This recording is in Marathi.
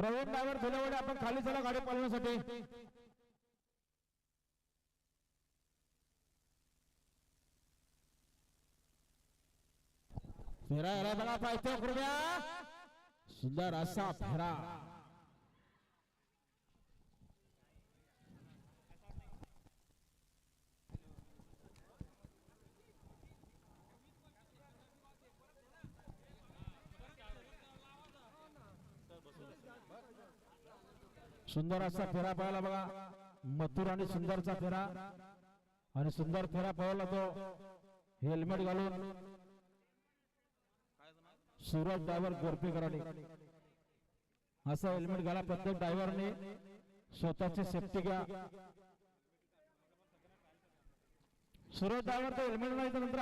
प्रवीण ड्रायव्हर धुलेवडे आपण खाली चला गाडी पालवण्यासाठी फेरा बघा पाहिजे कृपया सुंदर असा फेरा. सुंदर असा फेरा पाहायला बघा. मथुर आणि सुंदरचा फेरा. आणि सुंदर फेरा पाहायला तो. हेल्मेट घालून. सूरज ड्रायव्हर गोरपेकरांनी कराडे. असा हेल्मेट घाला प्रत्येक ड्रायव्हरने स्वतःची सेफ्टी घ्या. सूरज ड्रायव्हर तर हेल्मेट नाही तर नंतर